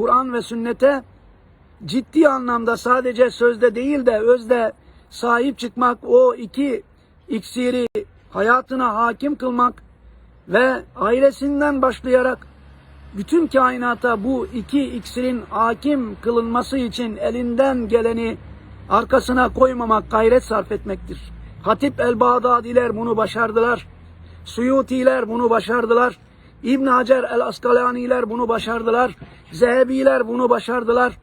Kur'an ve sünnete ciddi anlamda sadece sözde değil de özde sahip çıkmak, o iki iksiri hayatına hakim kılmak ve ailesinden başlayarak bütün kainata bu iki iksirin hakim kılınması için elinden geleni arkasına koymamak, gayret sarf etmektir. Hatip el-Bağdadiler bunu başardılar. Suyutiler bunu başardılar. İbn Hacer el-Askalaniler bunu başardılar. Zehebiler bunu başardılar.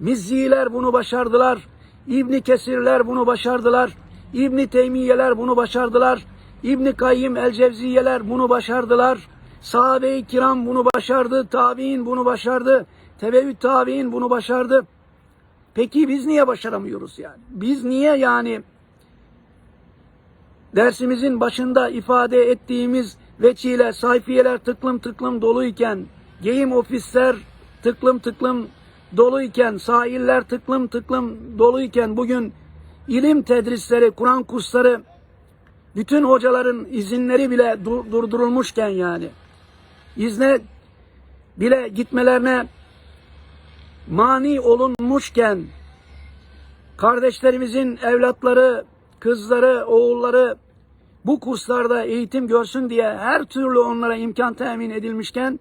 Mizziler bunu başardılar. İbni Kesirler bunu başardılar. İbni Teymiyeler bunu başardılar. İbni Kayyim el-Cevziyeler bunu başardılar. Sahabe-i kiram bunu başardı. Tabi'in bunu başardı. Tebevü tabi'in bunu başardı. Peki biz niye başaramıyoruz yani? Biz niye yani dersimizin başında ifade ettiğimiz veçiyle sayfiyeler tıklım tıklım doluyken, geyim ofisler tıklım tıklım doluyken, sahiller tıklım tıklım doluyken bugün ilim tedrisleri, Kur'an kursları, bütün hocaların izinleri bile dur- durdurulmuşken yani, izne bile gitmelerine mani olunmuşken, kardeşlerimizin evlatları, kızları, oğulları bu kurslarda eğitim görsün diye her türlü onlara imkan temin edilmişken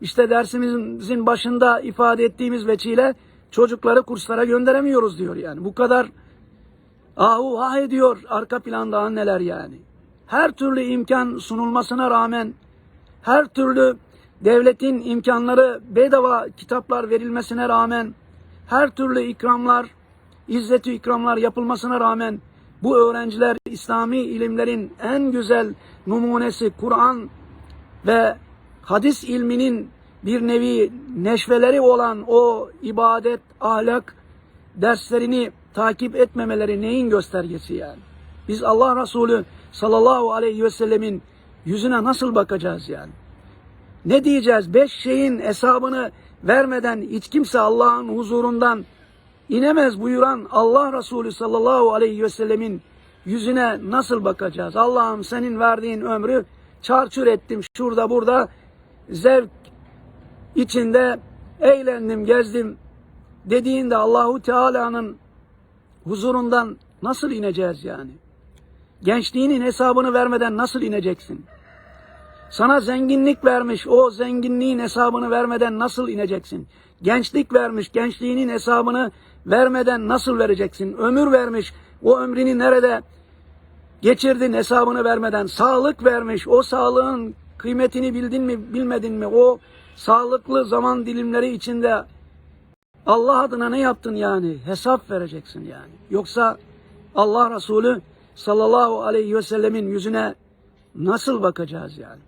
işte dersimizin başında ifade ettiğimiz veçile çocukları kurslara gönderemiyoruz diyor yani. Bu kadar ahu ah ediyor arka planda anneler yani. Her türlü imkan sunulmasına rağmen her türlü devletin imkanları bedava kitaplar verilmesine rağmen her türlü ikramlar, izzeti ikramlar yapılmasına rağmen bu öğrenciler İslami ilimlerin en güzel numunesi Kur'an ve hadis ilminin bir nevi neşveleri olan o ibadet, ahlak derslerini takip etmemeleri neyin göstergesi yani? Biz Allah Resulü sallallahu aleyhi ve sellemin yüzüne nasıl bakacağız yani? Ne diyeceğiz? Beş şeyin hesabını vermeden hiç kimse Allah'ın huzurundan inemez buyuran Allah Resulü sallallahu aleyhi ve sellemin yüzüne nasıl bakacağız? Allah'ım senin verdiğin ömrü çarçur ettim şurada burada zevk içinde eğlendim gezdim dediğinde Allahu Teala'nın huzurundan nasıl ineceğiz yani? Gençliğinin hesabını vermeden nasıl ineceksin? Sana zenginlik vermiş, o zenginliğin hesabını vermeden nasıl ineceksin? Gençlik vermiş, gençliğinin hesabını vermeden nasıl vereceksin? Ömür vermiş, o ömrünü nerede geçirdin hesabını vermeden? Sağlık vermiş, o sağlığın kıymetini bildin mi, bilmedin mi? O sağlıklı zaman dilimleri içinde Allah adına ne yaptın yani? Hesap vereceksin yani. Yoksa Allah Resulü sallallahu aleyhi ve sellemin yüzüne nasıl bakacağız yani?